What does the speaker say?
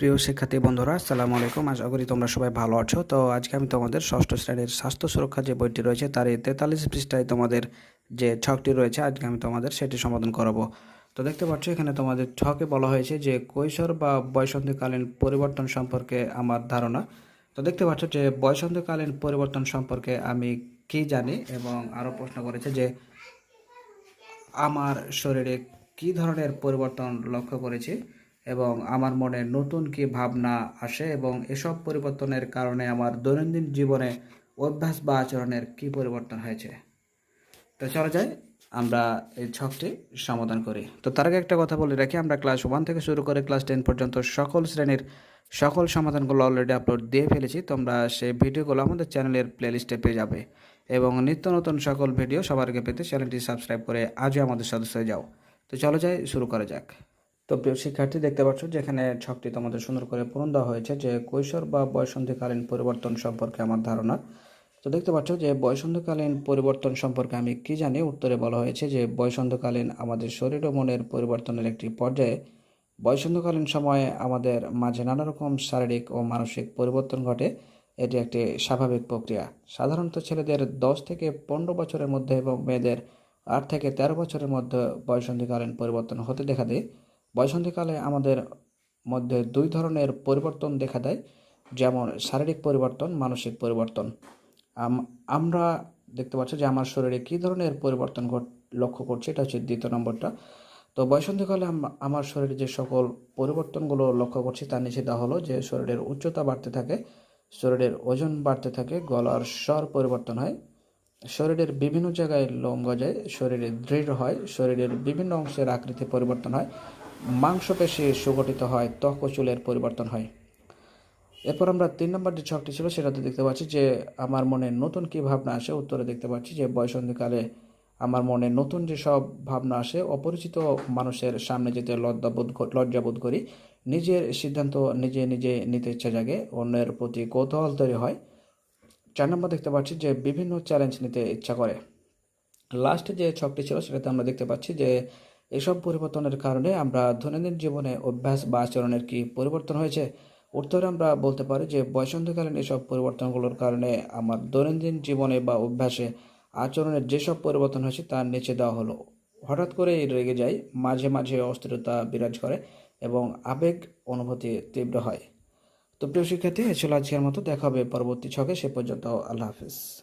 প্রিয় শিক্ষার্থী বন্ধুরা, আসসালামু আলাইকুম। আশা করি তোমরা সবাই ভালো আছো। তো আজকে আমি তোমাদের ষষ্ঠ শ্রেণির স্বাস্থ্য সুরক্ষা যে বইটি রয়েছে, তার এই তেতাল্লিশ পৃষ্ঠায় তোমাদের যে ছকটি রয়েছে, আজকে আমি তোমাদের সেটি সমাধান করাবো। তো দেখতে পাচ্ছ, এখানে তোমাদের ছকে বলা হয়েছে যে কৈশোর বা বয়সন্ধিকালীন পরিবর্তন সম্পর্কে আমার ধারণা। তো দেখতে পাচ্ছ যে বয়সন্ধিকালীন পরিবর্তন সম্পর্কে আমি কি জানি এবং আরও প্রশ্ন করেছে যে আমার শরীরে কী ধরনের পরিবর্তন লক্ষ্য করেছি। এবং আমার মনে নতুন কি ভাবনা আসে এবং এসব পরিবর্তনের কারণে আমার দৈনন্দিন জীবনে অভ্যাস বা আচরণের কি পরিবর্তন হয়েছে? তো চলো যাই, আমরা এই ছকটি সমাধান করি। তো তার আগে একটা কথা বলে রাখি, আমরা ক্লাস ওয়ান থেকে শুরু করে ক্লাস টেন পর্যন্ত সকল শ্রেণির সকল সমাধানগুলো অলরেডি আপলোড দিয়ে ফেলেছি, তোমরা সেই ভিডিওগুলো আমাদের চ্যানেলের প্লেলিস্টে পেয়ে যাবে এবং নিত্য নতুন সকল ভিডিও সবার আগে পেতে চ্যানেলটি সাবস্ক্রাইব করে আজও আমাদের সদস্য যাও। তো চলো যাই, শুরু করা যাক। তো প্রিয় শিক্ষার্থী, দেখতে পাচ্ছ যেখানে ছকটি তোমাদের সুন্দর করে পূরণ দেওয়া হয়েছে যে কৈশোর বা বয়সন্ধিকালীন পরিবর্তন সম্পর্কে আমার ধারণা। তো দেখতে পাচ্ছ যে বয়সন্ধিকালীন পরিবর্তন সম্পর্কে আমি কি জানি? উত্তরে বলা হয়েছে যে বয়সন্ধকালীন আমাদের শরীর ও মনের পরিবর্তনের একটি পর্যায়ে, বয়সন্ধিকালীন সময়ে আমাদের মাঝে নানা রকম শারীরিক ও মানসিক পরিবর্তন ঘটে। এটি একটি স্বাভাবিক প্রক্রিয়া। সাধারণত ছেলেদের দশ থেকে পনেরো বছরের মধ্যে এবং মেয়েদের আট থেকে তেরো বছরের মধ্যে বয়সন্ধিকালীন পরিবর্তন হতে দেখা দেয়। বয়সন্ধিকালে আমাদের মধ্যে দুই ধরনের পরিবর্তন দেখা দেয়, যেমন শারীরিক পরিবর্তন, মানসিক পরিবর্তন। আম- আমরা দেখতে পাচ্ছি যে আমার শরীরে কী ধরনের পরিবর্তন লক্ষ্য করছে, এটা হচ্ছে দ্বিতীয় নম্বরটা। তো বয়সন্ধিকালে আমার শরীরে যে সকল পরিবর্তনগুলো লক্ষ্য করছি তার দেওয়া হলো যে শরীরের উচ্চতা বাড়তে থাকে, শরীরের ওজন বাড়তে থাকে, গলার স্বর পরিবর্তন হয়, শরীরের বিভিন্ন জায়গায় লোম গজায়, শরীরে দৃঢ় হয়, শরীরের বিভিন্ন অংশের আকৃতি পরিবর্তন হয় মাংসপেশি সুগঠিত হয়, ত্বক ও চুলের পরিবর্তন হয়। এরপর আমরা তিন নম্বর যে ছকটি ছিল সেটাতে দেখতে পাচ্ছি যে আমার মনে নতুন কি ভাবনা আসে, উত্তরে দেখতে পাচ্ছি যে বয়সন্ধিকালে আমার মনে নতুন যে সব ভাবনা আসে, অপরিচিত মানুষের সামনে যেতে লজ্জাবোধ লজ্জাবোধ করি। নিজের সিদ্ধান্ত নিজে নিজে নিতে ইচ্ছা জাগে, অন্যের প্রতি কৌতূহল তৈরি হয়। চার নম্বর দেখতে পাচ্ছি যে বিভিন্ন চ্যালেঞ্জ নিতে ইচ্ছা করে। লাস্টে যে ছকটি ছিল সেটাতে আমরা দেখতে পাচ্ছি যে এসব পরিবর্তনের কারণে আমরা দৈনন্দিন জীবনে অভ্যাস বা আচরণের কি পরিবর্তন হয়েছে? উত্তরে আমরা বলতে পারি যে বয়সন্ধিকালীন এসব পরিবর্তনগুলোর কারণে আমার দৈনন্দিন জীবনে বা অভ্যাসে আচরণের যেসব পরিবর্তন হয়েছে তার নিচে দেওয়া হলো। হঠাৎ করে রেগে যাই, মাঝে মাঝে অস্থিরতা বিরাজ করে এবং আবেগ অনুভূতি তীব্র হয়। তো প্রিয় শিক্ষার্থী, এ ছিল আজকের মতো। দেখা হবে পরবর্তী ছকে। সে পর্যন্ত আল্লাহ হাফিজ।